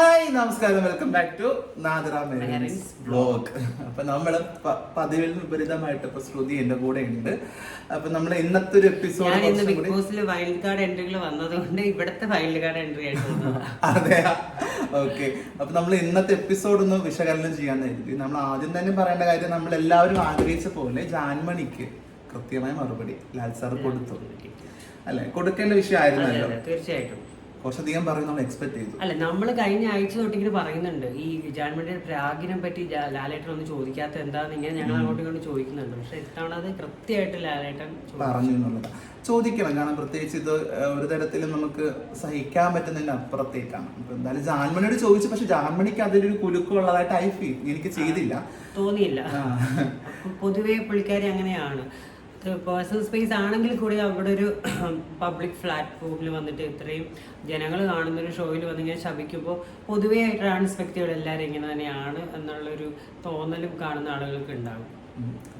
Hi നമസ്കാരം. Welcome back to Nadara blog അപ്പൊ നമ്മൾ പ- പതിവിൽ വിപരീതമായിട്ട് ഇപ്പൊ ശ്രുതി എന്റെ കൂടെ ഉണ്ട്. അപ്പൊ നമ്മുടെ ഇന്നത്തെ ഒരു എപ്പിസോഡ് ബിഗ് ബോസിൽ വൈൽഡ് കാർഡ് എൻട്രികൾ വന്നതുകൊണ്ട് ഇവിടുത്തെ വൈൽഡ് കാർഡ് എൻട്രി ആയിട്ട് അതെ ഓക്കെ അപ്പൊ നമ്മൾ ഇന്നത്തെ എപ്പിസോഡ് ഒന്ന് വിശകലനം ചെയ്യാൻ കരുതി. നമ്മൾ ആദ്യം തന്നെ പറയേണ്ട കാര്യം നമ്മൾ എല്ലാവരും ആഗ്രഹിച്ച പോലെ ജാൻമണിക്ക് കൃത്യമായ മറുപടി ലാൽ സാർ കൊടുത്തു. അല്ലെ? കൊടുക്കേണ്ട വിഷയമായിരുന്നല്ലോ. തീർച്ചയായിട്ടും. കുറച്ചധികം പറയുന്ന എക്സ്പെക്ട് ചെയ്തു. അല്ല നമ്മൾ കഴിഞ്ഞ ആഴ്ച തൊട്ടിങ്ങനെ പറയുന്നുണ്ട്. ഈ ജാൻമണിയുടെ പ്രാഗിനെ പറ്റി ലാലേട്ടൻ ഒന്ന് ചോദിക്കാത്ത എന്താന്ന് ഇങ്ങനെ ഞങ്ങൾ അങ്ങോട്ടും ഇങ്ങോട്ട് ചോദിക്കുന്നുണ്ട്. പക്ഷെ ഇത്തവണ അത് കൃത്യമായിട്ട് ലാലേട്ടൻ. പറഞ്ഞു എന്നുള്ളത്. ചോദിക്കണം. കാരണം പ്രത്യേകിച്ച് ഇത് ഒരു തരത്തിലും നമുക്ക് സഹിക്കാൻ പറ്റുന്നതിന് അപ്പുറത്തേക്കാണ്. അപ്പൊ എന്തായാലും ജാൻമണിയോട് ചോദിച്ചു. പക്ഷെ ജാൻമണിക്ക് അതിലൊരു കുലുക്കമുള്ളതായിട്ട് ഐ ഫീൽ. എനിക്ക് ചെയ്തില്ല. തോന്നിയില്ല. പൊതുവേ പുള്ളിക്കാരി അങ്ങനെയാണ്. പേഴ്സണൽ സ്പേസ് ആണെങ്കിൽ കൂടി അവിടെ ഒരു പബ്ലിക് പ്ലാറ്റ്ഫോമിൽ വന്നിട്ട് ഇത്രയും ജനങ്ങൾ കാണുന്ന ഒരു ഷോയിൽ വന്നിങ്ങനെ ശപിക്കുമ്പോൾ പൊതുവേ ട്രാൻസ് വ്യക്തികൾ എല്ലാവരും ഇങ്ങനെ തന്നെയാണ് എന്നുള്ളൊരു തോന്നലും കാണുന്ന ആളുകൾക്ക് ഉണ്ടാകും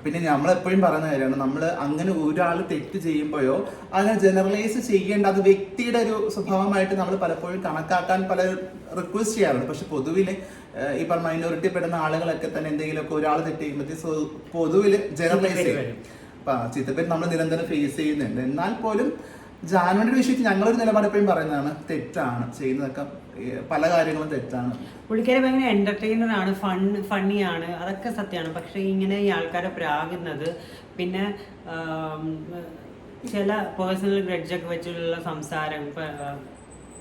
പിന്നെ നമ്മൾ എപ്പോഴും പറയുന്ന കാര്യമാണ് നമ്മൾ അങ്ങനെ ഒരാൾ തെറ്റ് ചെയ്യുമ്പോഴോ അങ്ങനെ ജനറലൈസ് ചെയ്യേണ്ട അത് വ്യക്തിയുടെ ഒരു സ്വഭാവമായിട്ട് നമ്മൾ പലപ്പോഴും കണക്കാക്കാൻ പല റിക്വസ്റ്റ് ചെയ്യാറുണ്ട്. പക്ഷെ പൊതുവിൽ ഈ പറഞ്ഞ മൈനോറിറ്റി പെടുന്ന ആളുകളൊക്കെ തന്നെ എന്തെങ്കിലുമൊക്കെ ഒരാൾ തെറ്റ് ചെയ്യുമ്പോഴത്തേക്ക് പൊതുവിൽ ജനറലൈസ് ചെയ്യും. ചിത്തപ്പേര് നമ്മൾ നിരന്തരം ഫേസ് ചെയ്യുന്നുണ്ട്. എന്നാൽ പോലും ജാനുവരിയുടെ വിഷയത്തിൽ ഞങ്ങളൊരു നിലപാട് എപ്പോഴും പറയുന്നതാണ് തെറ്റാണ്. ചെയ്യുന്നതൊക്കെ പല കാര്യങ്ങളും തെറ്റാണ്. പുള്ളിക്കാരി ഭയങ്കര എന്റർടൈനർ ആണ് ഫൺ ഫണ്ണിയാണ് അതൊക്കെ സത്യമാണ്. പക്ഷേ ഇങ്ങനെ ഈ ആൾക്കാരെ പ്രാകുന്നത് പിന്നെ ചില പേഴ്സണൽ ഗ്രഡ്ജൊക്കെ വെച്ചുള്ള സംസാരം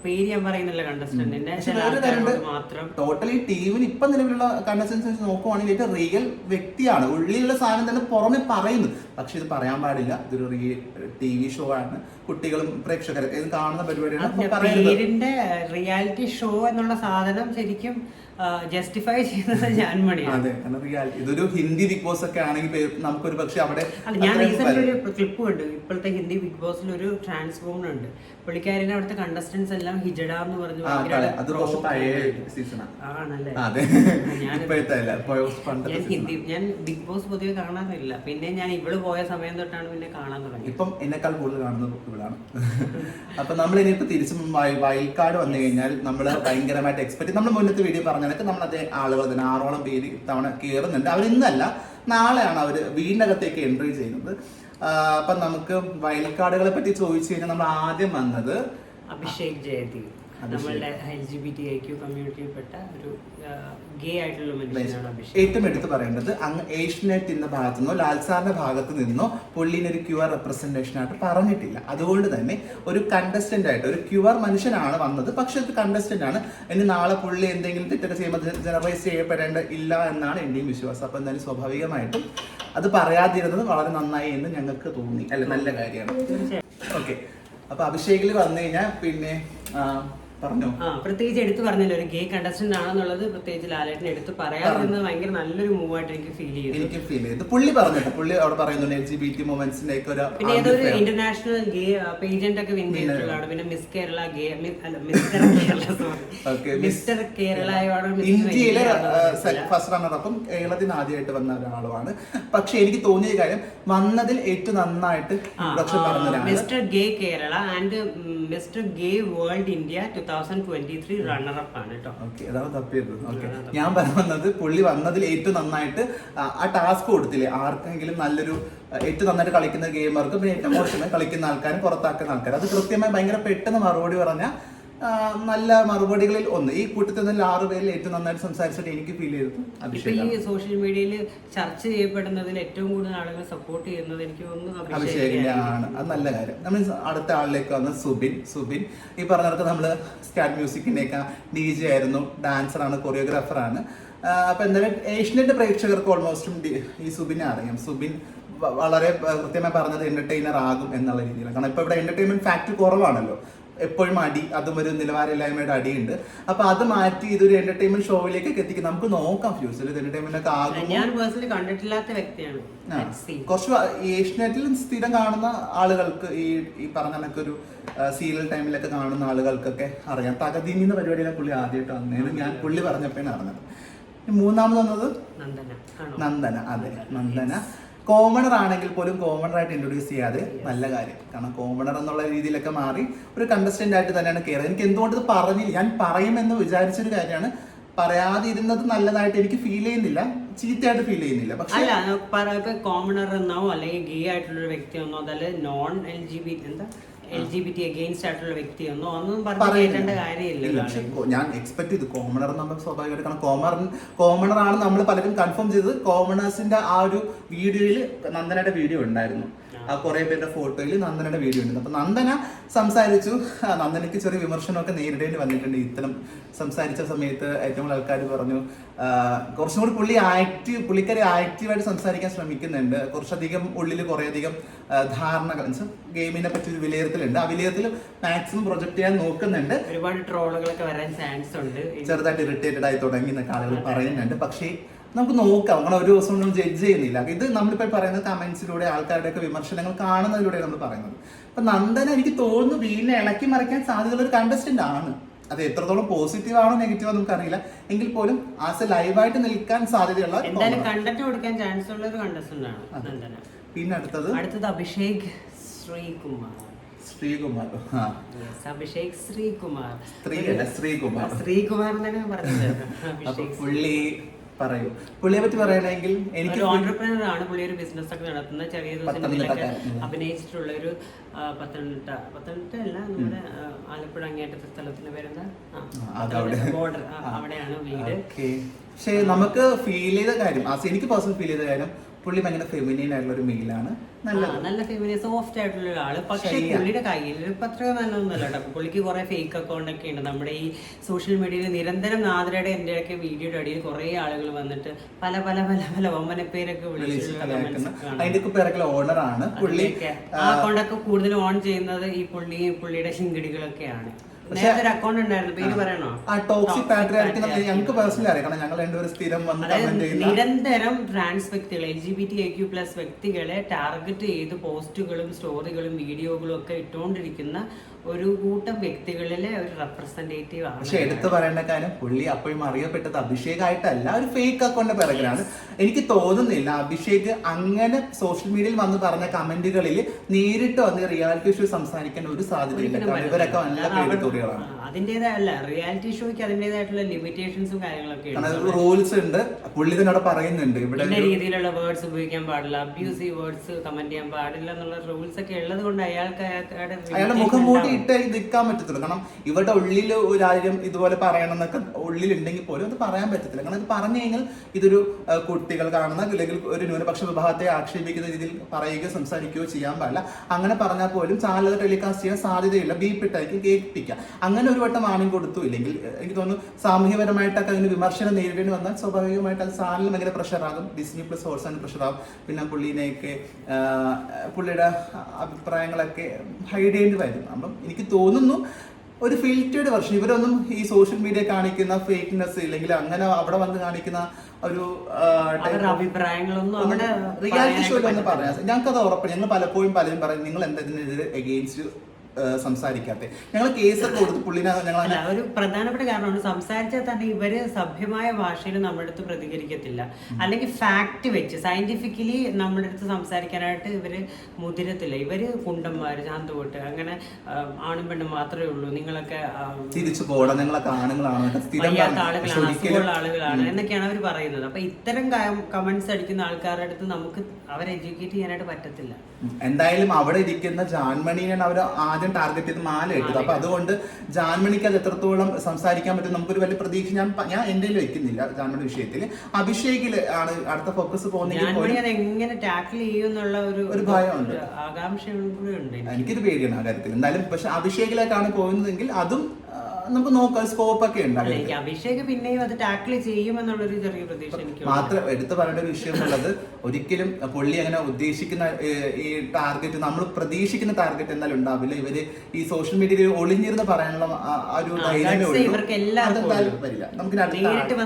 പേര് ഞാൻ പറയുന്നില്ല കണ്ടസ്റ്റന്റിന്റെ. മാത്രം. ടോട്ടലി ടീമിന് ഇപ്പൊ നിലവിലുള്ള കണ്ടസ്റ്റൻസ് നോക്കുവാണെങ്കിൽ ഏറ്റവും റിയൽ വ്യക്തിയാണ്. ഉള്ളിലുള്ള സാധനം തന്നെ പുറമെ പറയുന്നു. പക്ഷെ ഇത് പറയാൻ പാടില്ല. ഇതൊരു റിയൽ ടി വി ഷോ ആണ്. കുട്ടികളും പ്രേക്ഷകരും ഇത് കാണുന്ന പരിപാടിയാണ് റിയാലിറ്റി ഷോ എന്നുള്ള സാധനം ശരിക്കും ജസ്റ്റിഫൈ ചെയ്യുന്നത് ഞാൻ മണിയാണ് ഇതൊരു ഹിന്ദി ബിഗ് ബോസ് ഒക്കെ ആണെങ്കിൽ നമുക്ക് നമുക്കൊരു പക്ഷേ അവിടെ ഞാൻ റീസെന്റ് ഒരു ക്ലിപ്പ് കണ്ടു ഇപ്പോഴത്തെ ഹിന്ദി ബിഗ് ബോസിൽ ഒരു ട്രാൻസ്ഫോമർ ഉണ്ട്. പുള്ളിക്കാരിന്റെ അവിടുത്തെ കണ്ടസ്റ്റൻസ് എല്ലാം ഹിജഡ എന്ന് പറഞ്ഞു ആണല്ലേ? ഞാൻ ഹിന്ദി ഞാൻ ബിഗ് ബോസ് പൊതുവെ കാണാറില്ല. പിന്നെ ഞാൻ ഇവൾ പോയ സമയം തൊട്ടാണ് പിന്നെ കാണാൻ തുടങ്ങിയത്. ഇപ്പം എന്നെക്കാൾ കൂടുതൽ കാണുന്നത് ഇവിടാണ് അപ്പൊ നമ്മൾ ഇനിയിപ്പോ തിരിച്ചും വയൽക്കാട് വന്നു കഴിഞ്ഞാൽ നമ്മൾ ഭയങ്കരമായിട്ട് എക്സ്പെക്ട് നമ്മൾ മുന്നത്തെ വീഡിയോ പറഞ്ഞതൊക്കെ നമ്മൾ അതേ ആളുകൾ തന്നെ ആറോളം പേര് ഇത്തവണ കയറുന്നുണ്ട് അവർ ഇന്നല്ല നാളെയാണ് അവർ വീടിനകത്തേക്ക് എൻട്രി ചെയ്യുന്നത് അപ്പം നമുക്ക് വയൽക്കാടുകളെ പറ്റി ചോദിച്ചു കഴിഞ്ഞാൽ നമ്മൾ ആദ്യം വന്നത് അഭിഷേക് ജയതി. നമ്മളുടെ L G B T I Q കമ്മ്യൂണിറ്റിയിൽപ്പെട്ട ഒരു ഗേ ആയിട്ടുള്ള മനുഷ്യനാണ് അഭിഷേക്. ഏറ്റവും എടുത്ത് പറയേണ്ടത് അങ്ങ് ഏഷ്യനെറ്റിന്റെ ഭാഗത്തു നിന്നോ ലാൽസാറിന്റെ ഭാഗത്ത് നിന്നോ പുള്ളിനെ ഒരു ക്യൂആർ റെപ്രസെന്റേഷൻ ആയിട്ട് പറഞ്ഞിട്ടില്ല. അതുകൊണ്ട് തന്നെ ഒരു കണ്ടസ്റ്റന്റ് ആയിട്ട് ഒരു ക്യൂആർ മനുഷ്യനാണ് വന്നത് പക്ഷെ ഒരു കണ്ടസ്റ്റന്റ് ആണ്. ഇനി നാളെ പുള്ളി എന്തെങ്കിലും തെറ്റൊക്കെ ചെയ്യുമ്പോൾ ജനറലൈസ് ചെയ്യപ്പെടേണ്ട ഇല്ല എന്നാണ് എന്റെയും വിശ്വാസം. അപ്പൊ എന്തായാലും സ്വാഭാവികമായിട്ടും അത് പറയാതിരുന്നത് വളരെ നന്നായി എന്ന് ഞങ്ങൾക്ക് തോന്നി. അല്ല നല്ല കാര്യമാണ്. ഓക്കെ. അപ്പൊ അഭിഷേകിൽ വന്നു കഴിഞ്ഞാൽ പിന്നെ പറഞ്ഞോ? ആ പ്രത്യേകിച്ച് എടുത്തു പറഞ്ഞല്ലോ. ഒരു ഗേ കണ്ടസ്റ്റന്റ് ആണെന്നുള്ളത് പ്രത്യേകിച്ച് ലാലേട്ടൻ എടുത്ത് പറയാതിരുന്നത് ഭയങ്കര നല്ലൊരു മൂവ് ആയിട്ട് എനിക്ക് ഫീൽ ചെയ്തു. എനിക്ക് ഫീൽ ചെയ്തു. പുള്ളി പറഞ്ഞിട്ട് പുള്ളി അവിടെ പറയുന്നുണ്ട് എൽ ജി ബി ടി മൂവ്മെന്റ്സിന്റെ ഒക്കെ ഒരു പിന്നെ ഏതൊരു ഇന്റർനാഷണൽ ഗേ പേജന്റ് ഒക്കെ വിൻ ചെയ്തിട്ടുള്ളതാണ്. പിന്നെ മിസ് കേരള ഗേ അല്ല mister Kerala Okay, sorry Miss- mister Kerala award ഇന്ത്യയിലെ ഫസ്റ്റ് റണ്ണർ അപ്പം കേരളത്തിന് ആദ്യമായിട്ട് വന്ന ഒരാളുമാണ്. പക്ഷെ എനിക്ക് തോന്നിയ കാര്യം വന്നതിൽ ഏറ്റവും നന്നായിട്ട് introduction mister gay Kerala and mister gay world India two thousand twenty three runner up ആണ് കേട്ടോ ഓക്കെ അതാണ് തപ്പിയത് ഓക്കെ. ഞാൻ പറയുന്നത് പുള്ളി വന്നതിൽ ഏറ്റവും നന്നായിട്ട് ആ- ടാസ്ക് കൊടുത്തില്ലേ? ആർക്കെങ്കിലും നല്ലൊരു ഏറ്റവും നന്നായിട്ട് കളിക്കുന്ന ഗെയിമർക്കും പിന്നെ ഏറ്റവും മോശമായി കളിക്കുന്ന ആൾക്കാരും പുറത്താക്കുന്ന ആൾക്കാർ അത് കൃത്യമായി ഭയങ്കര പെട്ടെന്ന് മറുപടി പറഞ്ഞ ആ, നല്ല മറുപടികളിൽ ഒന്ന്. ഈ കൂട്ടത്തിൽ നിന്ന് ആറ് പേരിൽ ഏറ്റവും നന്നായിട്ട് സംസാരിച്ചിട്ട് എനിക്ക് ഫീൽ ചെയ്തു. അഭിഷേക് ഈ സോഷ്യൽ മീഡിയയിൽ ചർച്ച ചെയ്യപ്പെടുന്നതിൽ ഏറ്റവും കൂടുതൽ ആളുകൾ സപ്പോർട്ട് ചെയ്യുന്നത് എനിക്ക് തോന്നുന്നു അഭിഷേകിന്റെ ആണ് അത് നല്ല കാര്യം. നമ്മൾ അടുത്ത ആളിലേക്ക് വന്ന സുബിൻ. സുബിൻ ഈ പറഞ്ഞവർക്ക് നമ്മൾ സ്റ്റാർ മ്യൂസിക്കിന്റെ ഒക്കെ ഡി ജെ ആയിരുന്നു ഡാൻസർ ആണ് കൊറിയോഗ്രാഫർ ആണ്. അപ്പൊ എന്തായാലും ഏഷ്യനെറ്റ് പ്രേക്ഷകർക്ക് ഓൾമോസ്റ്റും ഈ സുബിനെ അറിയാം. സുബിൻ വളരെ കൃത്യമായി പറഞ്ഞത് എന്റർടൈനർ ആകും എന്നുള്ള രീതിയിലാണ്. കാരണം ഇപ്പൊ ഇവിടെ എന്റർടൈൻമെന്റ് ഫാക്ടർ കുറവാണല്ലോ. എപ്പോഴും അടി അതും ഒരു നിലവാരമില്ലായ്മയുടെ അടിയുണ്ട്. അപ്പൊ അത് മാറ്റി ഇതൊരു എന്റർടൈൻമെന്റ് ഷോയിലേക്കൊക്കെ എത്തിക്കും. നമുക്ക് നോക്കാം ഫ്യൂച്ചറിൽ എന്റർടൈൻമെന്റ് ഒക്കെ ആകും ഞാൻ പേഴ്സണലി കണ്ടിട്ടില്ലാത്ത വ്യക്തിയാണ്. കുറച്ച് ഏഷ്യനെറ്റിലും ഏഷ്യനെറ്റിൽ സ്ഥിരം കാണുന്ന ആളുകൾക്ക് ഈ ഈ പറഞ്ഞ കണക്ക് ഒരു സീരിയൽ ടൈമിലൊക്കെ കാണുന്ന ആളുകൾക്കൊക്കെ അറിയാം. തകതി എന്ന പരിപാടിയിലെ പുള്ളി ആദ്യമായിട്ട് വന്നതിന് ഞാൻ പുള്ളി പറഞ്ഞപ്പോഴാണ് അറിഞ്ഞത്. മൂന്നാമത് വന്നത് നന്ദന. അതെ നന്ദന. കോമണർ ആണെങ്കിൽ പോലും കോമണർ ആയിട്ട് ഇൻട്രൊഡ്യൂസ് ചെയ്യാതെ നല്ല കാര്യം. കാരണം കോമണർ എന്നുള്ള രീതിയിലൊക്കെ മാറി ഒരു കണ്ടസ്റ്റന്റ് ആയിട്ട് തന്നെയാണ് കയറുക എനിക്ക് എന്തുകൊണ്ട് ഇത് പറഞ്ഞില്ല? ഞാൻ പറയുമെന്ന് വിചാരിച്ചൊരു കാര്യമാണ്. പറയാതിരുന്നത് നല്ലതായിട്ട് എനിക്ക് ഫീൽ ചെയ്യുന്നില്ല. ചീത്തയായിട്ട് ഫീൽ ചെയ്യുന്നില്ല. പക്ഷേ കോമണർ എന്നോ അല്ലെങ്കിൽ ഗേ ആയിട്ടുള്ള ഒരു വ്യക്തി എന്നോ അതല്ല നോൺ എൽ ജി ബി എന്താ? L G B T against ആയിട്ടുള്ള വ്യക്തി ഒന്നും പറഞ്ഞു കേട്ടേണ്ട കാര്യമില്ല. പക്ഷെ ഞാൻ എക്സ്പെക്ട് ചെയ്തു. കോമണർ നമ്മൾ സ്വാഭാവികമായിട്ട് കാരണം കോമണർ കോമണർ ആണ് നമ്മൾ പലരും കൺഫേം ചെയ്തത് കോമണേഴ്സിന്റെ ആ ഒരു വീഡിയോയിൽ നന്ദനയുടെ വീഡിയോ ഉണ്ടായിരുന്നു. കുറെ പേരുടെ ഫോട്ടോയിൽ നന്ദനയുടെ വീഡിയോ ഉണ്ട്. അപ്പൊ നന്ദന സംസാരിച്ചു. നന്ദനയ്ക്ക് ചെറിയ വിമർശനമൊക്കെ നേരിടേണ്ടി വന്നിട്ടുണ്ട്. ഇത്തരം സംസാരിച്ച സമയത്ത് ഏറ്റവും കൂടുതൽ ആൾക്കാർ പറഞ്ഞു കുറച്ചും കൂടി പുള്ളി ആക്റ്റീവ് പുള്ളിക്കാരി ആക്റ്റീവായിട്ട് സംസാരിക്കാൻ ശ്രമിക്കുന്നുണ്ട്. കുറച്ചധികം ഉള്ളിൽ കുറേയധികം ധാരണകൾ ഗെയിമിനെ പറ്റി ഒരു വിലയിരുത്തലുണ്ട്. ആ വിലയിരുത്തൽ മാക്സിമം പ്രൊജക്ട് ചെയ്യാൻ നോക്കുന്നുണ്ട്. ഒരുപാട് ട്രോളുകളൊക്കെ വരാൻ ചാൻസ് ഉണ്ട്. ചെറുതായിട്ട് ഇറിറ്റേറ്റഡ് ആയി തുടങ്ങി എന്നൊക്കെ ആളുകൾ പറയുന്നുണ്ട്. പക്ഷേ നമുക്ക് നോക്കാം. നമ്മൾ ഒരു ദിവസം ഒന്നും ജഡ്ജ് ചെയ്യുന്നില്ല. ഇത് നമ്മളിപ്പോൾ പറയുന്ന കമൻസിലൂടെ ആൾക്കാരുടെ ഒക്കെ വിമർശനങ്ങൾ കാണുന്നതിലൂടെ നമ്മൾ പറയുന്നത്. അപ്പൊ നന്ദന എനിക്ക് തോന്നുന്നു വീടിനെ ഇളക്കി മറിക്കാൻ സാധ്യതയുള്ള ഒരു കണ്ടസ്റ്റന്റ് ആണ്. അത് എത്രത്തോളം പോസിറ്റീവ് ആണോ നെഗറ്റീവ് നമുക്ക് അറിയില്ല എങ്കിൽ പോലും ആസ് എ ലൈവായിട്ട് നിൽക്കാൻ സാധ്യതയുള്ള കണ്ടന്റ് കൊടുക്കാൻ ചാൻസ് ഉള്ള ഒരു കണ്ടസ്റ്റന്റ് ആണ് നന്ദന. പിന്നെ അടുത്തത്? അടുത്തത് അഭിഷേക് ശ്രീകുമാർ. ശ്രീകുമാർ. അഭിഷേക് ശ്രീകുമാർ. ശ്രീകുമാർ. ശ്രീകുമാർ എന്നാണ് പറഞ്ഞത്. പുള്ളി പറയൂ. പുള്ളിയെ പറ്റി പറയണമെങ്കിൽ എനിക്ക് ഓണ്ടർപ്രണർ ആണ് പുള്ളി ഒരു ബിസിനസ് ഒക്കെ നടത്തുന്ന ചെറിയ സിനിമയിലൊക്കെ. അഭിനയിച്ചിട്ടുള്ള ഒരു പത്തനംതിട്ട. പത്തനംതിട്ട അല്ല നമ്മുടെ ആലപ്പുഴ അങ്ങേറ്റത്തെ സ്ഥലത്തിന്റെ പേരെന്താ. ബോർഡർ അവിടെയാണ് വീട്. പക്ഷേ നമുക്ക് ഫീൽ ചെയ്ത കാര്യം എനിക്ക് പേഴ്സണൽ ഫീൽ ചെയ്ത കാര്യം പുള്ളി ഭയങ്കര ഫെമിനീൻ ആയിട്ടുള്ള ഒരു മെയിലാണ് നല്ല നല്ല ഫെമിനി സോഫ്റ്റ് ആയിട്ടുള്ള ഒരാൾ. പക്ഷെ പുള്ളിയുടെ കയ്യിൽ ഇപ്പൊ അത്ര നല്ലതൊന്നുമല്ല കേട്ടോ. പുള്ളിക്ക് കുറെ ഫേക്ക് അക്കൗണ്ട് ഒക്കെ ഉണ്ട്. നമ്മുടെ ഈ സോഷ്യൽ മീഡിയയിൽ നിരന്തരം നാദരയുടെ എന്റെ ഒക്കെ വീഡിയോയുടെ അടിയിൽ കുറെ ആളുകൾ വന്നിട്ട് പല പല പല പല വമ്മന പേരൊക്കെ വിളിച്ചിട്ടുണ്ട്. അതിന്റെ ഒക്കെ പിറകിലെ ഓണറാണ് പുള്ളി ആ അക്കൗണ്ടൊക്കെ കൂടുതൽ ഓൺ ചെയ്യുന്നത് ഈ പുള്ളി പുള്ളിയുടെ ശിങ്കിടികളൊക്കെയാണ്. ആ. Toxic patriarch. ഞങ്ങൾക്ക് പേഴ്സണലി അറിയാം കാരണം ഞങ്ങൾ രണ്ടുപേരും സ്ഥിരം വന്ന് കമന്റ് ചെയ്യുന്ന നിരന്തരം ട്രാൻസ് വ്യക്തികളെ L G B T I Q plus വ്യക്തികളെ ടാർഗറ്റ് ചെയ്ത് പോസ്റ്റുകളും സ്റ്റോറികളും വീഡിയോകളും ഒക്കെ ഇട്ടുകൊണ്ടിരിക്കുന്ന ഒരു കൂട്ടം വ്യക്തികളിലെ ഒരു റെപ്രസെന്റേറ്റീവ് ആണ്. പക്ഷെ എടുത്തു പറയേണ്ട കാര്യം പുള്ളി അപ്പോഴും അറിയപ്പെട്ടത് അഭിഷേകായിട്ടല്ല ഒരു ഫേക്ക് അക്കൗണ്ട് പിറകിലാണ് എനിക്ക് തോന്നുന്നില്ല അഭിഷേക് അങ്ങനെ സോഷ്യൽ മീഡിയയിൽ വന്ന് പറഞ്ഞ കമന്റുകളിൽ നേരിട്ട് വന്ന് റിയാലിറ്റി ഷോ സംസാരിക്കാൻ ഒരു സാധ്യതയില്ല. ഇവരൊക്കെ നല്ല അതിന്റേതായല്ല റിയാലിറ്റി ഷോയ്ക്ക് അതിന്റേതായിട്ടുള്ള ലിമിറ്റേഷൻസും കാര്യങ്ങളൊക്കെ റൂൾസ് ഉണ്ട്. പുള്ളി തന്നെ പറയുന്നുണ്ട്. ഇവിടെ രീതിയിലുള്ള വേർഡ്സ് ഉപയോഗിക്കാൻ പാടില്ല. അബ്യൂസീവ് വേർഡ്സ് കമന്റ് ചെയ്യാൻ പാടില്ല എന്നുള്ള റൂൾസ് ഒക്കെ ഉള്ളത് കൊണ്ട് അയാൾക്ക് അയാളുടെ മുഖം മൂടി ഇട്ട് നിൽക്കാൻ പറ്റത്തില്ല. കാരണം ഇവരുടെ ഉള്ളിൽ ഒരു കാര്യം ഇതുപോലെ പറയണം എന്നൊക്കെ ഉള്ളിലുണ്ടെങ്കിൽ പോലും അത് പറയാൻ പറ്റത്തില്ല. കാരണം ഇത് പറഞ്ഞു കഴിഞ്ഞാൽ ഇതൊരു കുട്ടികൾ കാണുന്ന അല്ലെങ്കിൽ ഒരു ന്യൂനപക്ഷ വിഭാഗത്തെ ആക്ഷേപിക്കുന്ന രീതിയിൽ പറയുകയോ സംസാരിക്കുകയോ ചെയ്യാൻ പാടില്ല. അങ്ങനെ പറഞ്ഞാൽ പോലും ചാനൽ ടെലികാസ്റ്റ് ചെയ്യാൻ സാധ്യതയില്ല. ബീപ്പിട്ടായിരിക്കും കേൾപ്പിക്കുക അങ്ങനെ ഒരു വട്ടം വാണിംഗ് കൊടുത്തു. ഇല്ലെങ്കിൽ എനിക്ക് തോന്നുന്നു സാമൂഹ്യപരമായിട്ടൊക്കെ അതിന് വിമർശനം നേരിടേണ്ടി വന്നാൽ സ്വാഭാവികമായിട്ട് അത് ചാനലിൽ ഭയങ്കര പ്രഷറാകും ഡിസ്നി പ്ലസ് ഹോട്ട്സാണ് പ്രഷറാകും പിന്നെ പുള്ളീനെയൊക്കെ പുള്ളിയുടെ അഭിപ്രായങ്ങളൊക്കെ ഹൈഡ് ചെയ്യേണ്ടി വരും. അപ്പം എനിക്ക് തോന്നുന്നു ഒരു ഫിൽറ്റേഡ് വെർഷൻ ഇവരൊന്നും ഈ സോഷ്യൽ മീഡിയ കാണിക്കുന്ന ഫേക്ക്നെസ് ഇല്ലെങ്കിൽ അങ്ങനെ അവിടെ വന്ന് കാണിക്കുന്ന ഒരു റിയാലിറ്റി ഷോയിൽ ഒന്ന് പറയാം. ഞങ്ങൾക്കത് ഉറപ്പാണ് ഞങ്ങൾ പലപ്പോഴും പലരും പറയും നിങ്ങൾ എന്തെങ്കിലും എഗെയിൻസ്റ്റ് സംസാരിക്കാത്തെ. ഞങ്ങൾ കേസൊക്കെ കൊടുത്ത് പുള്ളിനെ ഞങ്ങൾ അല്ല ഒരു പ്രധാനപ്പെട്ട കാരണമാണ് സംസാരിച്ചാൽ തന്നെ ഇവർ സഭ്യമായ ഭാഷയിൽ നമ്മുടെ അടുത്ത് പ്രതികരിക്കത്തില്ല. അല്ലെങ്കിൽ ഫാക്ട് വെച്ച് സയന്റിഫിക്കലി നമ്മുടെ അടുത്ത് സംസാരിക്കാനായിട്ട് ഇവർ മുതിരത്തില്ല. ഇവർ കുണ്ടന്മാര് ശാന്തപോട്ട് അങ്ങനെ ആണും പെണ്ണും മാത്രമേ ഉള്ളൂ. നിങ്ങളൊക്കെ തിരിച്ചു പോകണം നിങ്ങളൊക്കെ ആണുങ്ങളാണ് സ്ഥിരം വയ്യാത്ത ആളുകളാണ് അസുഖമുള്ള ആളുകളാണ് എന്നൊക്കെയാണ് അവർ പറയുന്നത്. അപ്പൊ ഇത്തരം കമന്റ്സ് അടിക്കുന്ന ആൾക്കാരുടെ അടുത്ത് നമുക്ക് അവരെ എഡ്യൂക്കേറ്റ് ചെയ്യാനായിട്ട് പറ്റത്തില്ല. എന്തായാലും അവിടെ ഇരിക്കുന്ന ജാൻമണിയാണ് അവർ ആദ്യം ടാർഗറ്റ് ചെയ്ത് മാല ഇട്ടത്. അപ്പൊ അതുകൊണ്ട് ജാൻമണിക്ക് അത് എത്രത്തോളം സംസാരിക്കാൻ പറ്റും നമുക്കൊരു വലിയ പ്രതീക്ഷ ഞാൻ ഞാൻ എന്റെ വെക്കുന്നില്ല ജാൻമണി വിഷയത്തിൽ. അഭിഷേകിൽ ആണ് അടുത്ത ഫോക്കസ് പോകുന്നെങ്കിൽ ഞാൻ എങ്ങനെ ടാക്കിൾ ഒരു ഒരു ഭയമുണ്ട്. എനിക്കൊരു പേടിയാണ് ആ കാര്യത്തിൽ. എന്തായാലും പക്ഷെ അഭിഷേകിലേക്കാണ് പോകുന്നതെങ്കിൽ അതും നമുക്ക് നോക്കാം സ്കോപ്പ് ഒക്കെ ഉണ്ട് അഭിഷേക് പിന്നെയും അത് ടാക്കിൾ ചെയ്യുമെന്നുള്ളൊരു ചെറിയ പ്രതീക്ഷ എനിക്ക് മാത്രം എടുത്തു പറയേണ്ട ഒരു വിഷയം എന്നുള്ളത് ഒരിക്കലും പുള്ളി അങ്ങനെ ഉദ്ദേശിക്കുന്ന ഈ ടാർഗറ്റ് നമ്മൾ പ്രതീക്ഷിക്കുന്ന ടാർഗറ്റ് എന്നാലും ഉണ്ടാവില്ല. ഇവർ ഈ സോഷ്യൽ മീഡിയയിൽ ഒളിഞ്ഞിരുന്ന് പറയാനുള്ള ഒരു ഇവർക്ക് എല്ലാവർക്കും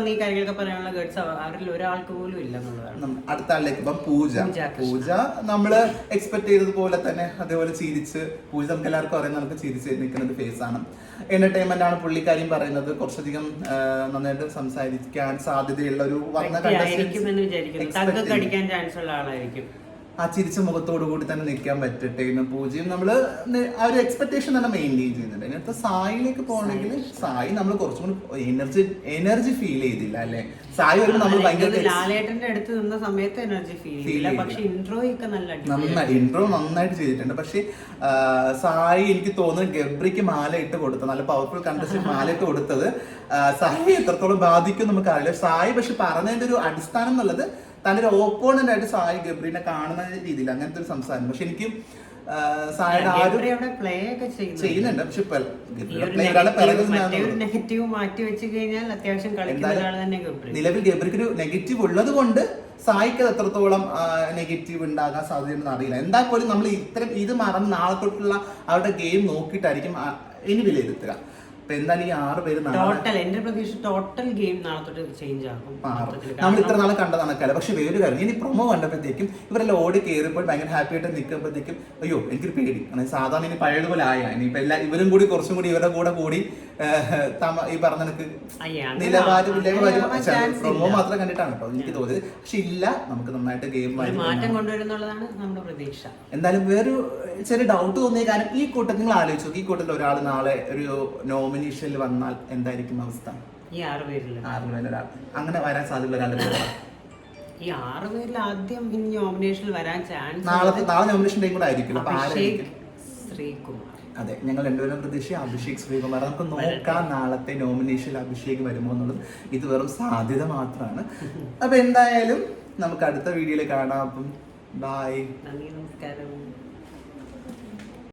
ഈ കാര്യങ്ങളൊക്കെ പറയാനുള്ള ഗഡ്സ് അവരിൽ ഒരാൾക്ക് പോലും ഇല്ല അടുത്ത ആളിലേക്ക് ഇപ്പം പൂജ. പൂജ നമ്മൾ എക്സ്പെക്ട് ചെയ്തതുപോലെ തന്നെ അതേപോലെ ചിരിച്ച് പൂജ നമുക്ക് എല്ലാവർക്കും അറിയാം നമുക്ക് ചിരിച്ച് നിൽക്കുന്ന ഫേസ് ആണ്. എന്റർടൈൻമെന്റ് ആണ് പുള്ളിക്കാരിയും പറയുന്നത്. കുറച്ചധികം നന്നായിട്ട് സംസാരിക്കാൻ സാധ്യതയുള്ള ഒരു വന്ന തഗ്ഗൊക്കെ ചാൻസ് ഉള്ള ആളായിരിക്കും. ആ ചിരിച്ച മുഖത്തോടു കൂടി തന്നെ നിൽക്കാൻ പറ്റട്ടെ എന്ന് പൂജയും നമ്മൾ ആ ഒരു എക്സ്പെക്ടേഷൻ തന്നെ മെയിന്റെയിൻ ചെയ്യുന്നുണ്ട്. അതിനകത്ത് സായിലേക്ക് പോകണമെങ്കിൽ സായി. നമ്മൾ കുറച്ചും കൂടി എനർജി എനർജി ഫീൽ ചെയ്തില്ല അല്ലെ? സായി വരുമ്പോൾ നമ്മൾ ഭയങ്കര ലാലേട്ടന്റെ അടുത്ത് നിന്ന സമയത്ത് എനർജി ഫീൽ. പക്ഷെ ഇൻട്രോ ഒക്കെ നല്ല. നന്നായി ഇൻട്രോ നന്നായിട്ട് ചെയ്തിട്ടുണ്ട്. പക്ഷെ സായി എനിക്ക് തോന്നുന്നു ഗബ്രിക്ക് മാല ഇട്ട് കൊടുത്ത നല്ല പവർഫുൾ കണ്ടസ്റ്റ് മാല ഇട്ട് കൊടുത്തത്. സായി എത്രത്തോളം ബാധിക്കും നമുക്ക് അറിയില്ല സായി പക്ഷെ പറഞ്ഞതിന്റെ ഒരു അടിസ്ഥാനം എന്നുള്ളത് ഒരു ഓപ്പോണന്റ് ആയിട്ട് സായി ഗബ്രീനെ കാണുന്ന രീതിയിൽ അങ്ങനത്തെ ഒരു സംസാരം. പക്ഷെ എനിക്ക് ആ, സായിയുടെ ആ ഒരു അവിടെ പ്ലേ ഒക്കെ ചെയ്യുന്നുണ്ട്. പക്ഷെ നെഗറ്റീവ് മറ്റേ വെച്ച് കഴിഞ്ഞാൽ അത്യാവശ്യം കളിക്കുന്ന ഒരാൾ തന്നെ ഗബ്രി. നിലവിൽ ഗബ്രിക്ക് ഒരു നെഗറ്റീവ് ഉള്ളത് കൊണ്ട് സായിക്ക് അത് എത്രത്തോളം നെഗറ്റീവ് ഉണ്ടാകാൻ സാധ്യതയുണ്ടെന്ന് അറിയില്ല. എന്താ പോലും നമ്മൾ ഇത്തരം ഇത് മറന്ന് നാളെ തൊട്ടുള്ള അവരുടെ ഗെയിം നോക്കിയിട്ടായിരിക്കും ഇനി വിലയിരുത്തുക. അപ്പൊ എന്തായാലും ഈ ആറ് പേര് ടോട്ടൽ എന്റെ പ്രതീക്ഷ ടോട്ടൽ ഗെയിം നാളെ തൊട്ട് ചേഞ്ച് ആകും. നമ്മൾ ഇത്ര നാളെ കണ്ട നടക്കാല പക്ഷെ വേറൊരു കാര്യം ഞാൻ ഈ പ്രൊമോ കണ്ടപ്പോഴത്തേക്കും ഇവരെല്ലാം ഓടി കയറിയപ്പോൾ ഭയങ്കര ഹാപ്പി ആയിട്ട് നിൽക്കുമ്പോഴത്തേക്കും അയ്യോ എനിക്കൊരു പേടി. കാരണം സാധാരണ ഇനി പഴയതുപോലെ ആയ. ഇനിയിപ്പോ എല്ലാ ഇവരും കൂടി കുറച്ചും കൂടി ഇവരുടെ കൂടെ കൂടി ഈ പറഞ്ഞ നിനക്ക് നിലവാരമില്ലെങ്കിൽ വരും പ്രൊമോ മാത്രം കണ്ടിട്ടാണ് കേട്ടോ എനിക്ക് തോന്നിയത്. പക്ഷെ ഇല്ല നമുക്ക് നന്നായിട്ട് ഗെയിം മാറ്റം കൊണ്ടുവരുന്നുള്ളതാണ് നമ്മുടെ പ്രതീക്ഷ. എന്തായാലും വേറൊരു ചെറിയ ഡൗട്ട് തോന്നിയ കാരണം ഈ കൂട്ടത്തിൽ നിങ്ങൾ ആലോചിച്ചു ഈ കൂട്ടത്തിൽ ഒരാൾ നാളെ ഒരു നോമിനേഷനിൽ വന്നാൽ എന്തായിരിക്കും അവസ്ഥ? ഈ ആറ് പേരിൽ ആറ് പേരിൽ ഒരാൾ. അങ്ങനെ വരാൻ സാധ്യത ഒരാളുടെ ഈ ആറ് പേരിൽ ആദ്യം ഇനി നോമിനേഷനിൽ വരാൻ ചാൻസ് നാളെ നാളെ നോമിനേഷൻ കൂടെ ആയിരിക്കും. ശ്രീകുമാർ. അതെ ഞങ്ങൾ രണ്ടുപേരും പ്രതീക്ഷ അഭിഷേക് ശ്രീകുമാർ. നമുക്ക് നോക്കാം നാളത്തെ നോമിനേഷനിൽ അഭിഷേക് വരുമോ എന്നുള്ളത്. ഇത് വെറും സാധ്യത മാത്രമാണ്. അപ്പൊ എന്തായാലും നമുക്ക് അടുത്ത വീഡിയോയിൽ കാണാം. അപ്പം ബായ് നന്ദി നമസ്കാരം.